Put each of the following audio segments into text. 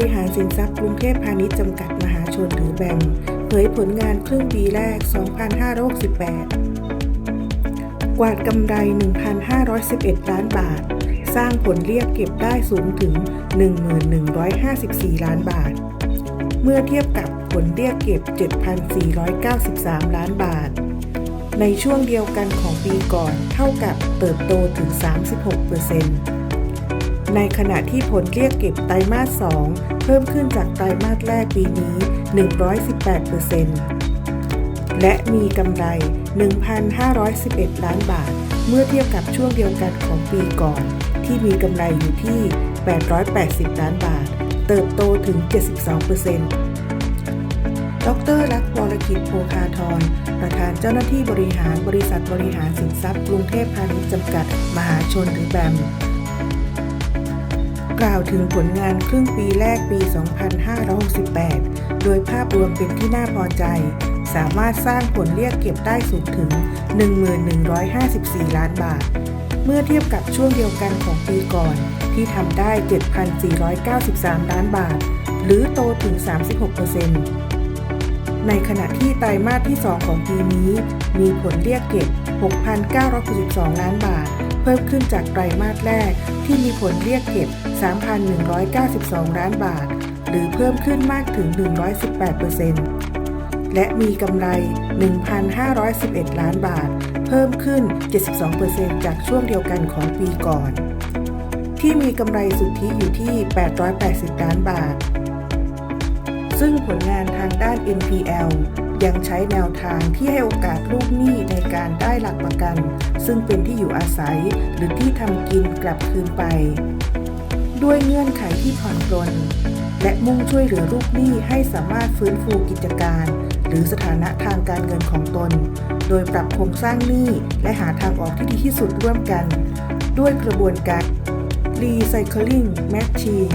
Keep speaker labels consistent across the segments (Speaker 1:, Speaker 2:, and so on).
Speaker 1: ริหารสินทรัพย์กรุงเทพพาณิชย์จำกัดมหาชนหรือแบมเผยผลงานครึ่งปีแรก 2568 กวาดกำไร 1,511 ล้านบาท สร้างผลเรียกเก็บได้สูงถึง 11,154 ล้านบาท เมื่อเทียบกับผลเรียกเก็บ 7,493 ล้านบาท ในช่วงเดียวกันของปีก่อนเท่ากับเติบโตถึง 36% ในขณะที่ผลเรียกเก็บไตรมาส 2 เพิ่มขึ้นจากไตรมาสแรกปีนี้ 118%และมีกำไร 1,511 ล้านบาท เมื่อเทียบกับช่วงเดียวกันของปีก่อน ที่มีกำไรอยู่ที่ 880 ล้านบาท เติบโตถึง 72%ดรรักวรกิจโพคาทร ประธานเจ้าหน้าที่บริหารบริษัทบริหารสินทรัพย์กรุงเทพพาณิชย์จำกัด มหาชนหรือแบม กล่าวถึงผลงานครึ่งปีแรกปี 2568 โดยภาพรวมเป็นที่น่าพอใจ สามารถสร้างผลเรียกเก็บได้สูงถึง 1154 ล้านบาท เมื่อเทียบกับช่วงเดียวกันของปีก่อน ที่ทำได้ 7,493 ล้านบาท หรือโตถึง 36%ในขณะที่ไตรมาสที่ 2 ของปีนี้ มีผลเรียกเก็บ 6,962 ล้านบาท เพิ่มขึ้นจากไตรมาสแรกที่มีผลเรียกเก็บ 3,192 ล้านบาท หรือเพิ่มขึ้นมากถึง 118%และมีกำไร 1,511 ล้านบาท เพิ่มขึ้น 72%จากช่วงเดียวกันของปีก่อน ที่มีกำไรสุทธิอยู่ที่ 880 ล้านบาท ซึ่งผลงานทางด้าน NPL ยังใช้แนวทางที่ให้โอกาสลูกหนี้ในการได้หลักประกัน ซึ่งเป็นที่อยู่อาศัยหรือที่ทำกินกลับคืนไป ด้วยเงื่อนไขที่ผ่อนปลนและมุ่งช่วยเหลือลูกหนี้ให้สามารถฟื้นฟูกิจการ หรือสถานะทางการเงินของตน โดยปรับโครงสร้างหนี้และหาทางออกที่ดีที่สุดร่วมกัน ด้วยกระบวนการ Recycling Machine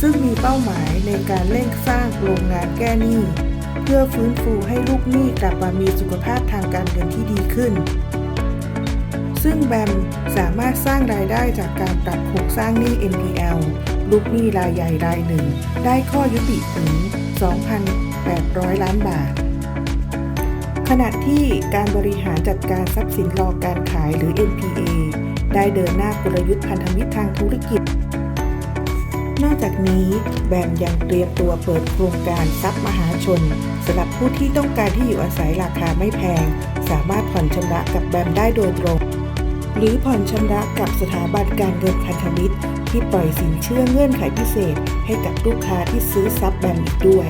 Speaker 1: ซึ่งมีเป้าหมายในการเร่งสร้างโรงงานแก้หนี้ เพื่อฟื้นฟูให้ลูกหนี้กลับมามีสุขภาพทางการเงินที่ดีขึ้น ซึ่งแบมสามารถสร้างรายได้จากการปรับโครงสร้างหนี้ NPL ลูกหนี้รายใหญ่รายหนึ่ง ได้ข้อยุติถึง 2,800 ล้านบาท ขณะที่การบริหารจัดการทรัพย์สินรอการขายหรือ NPA ได้เดินหน้ากลยุทธ์พันธมิตรทางธุรกิจ นอกจากนี้แบมยังเตรียมตัวเปิดโครงการทรัพย์มหาชนสำหรับผู้ที่ต้องการที่อยู่อาศัยราคาไม่แพง สามารถผ่อนชำระกับแบมได้โดยตรง หรือผ่อนชำระกับสถาบันการเงินพันธมิตร ที่ปล่อยสินเชื่อเงื่อนไขพิเศษ ให้กับลูกค้าที่ซื้อทรัพย์แบมอีกด้วย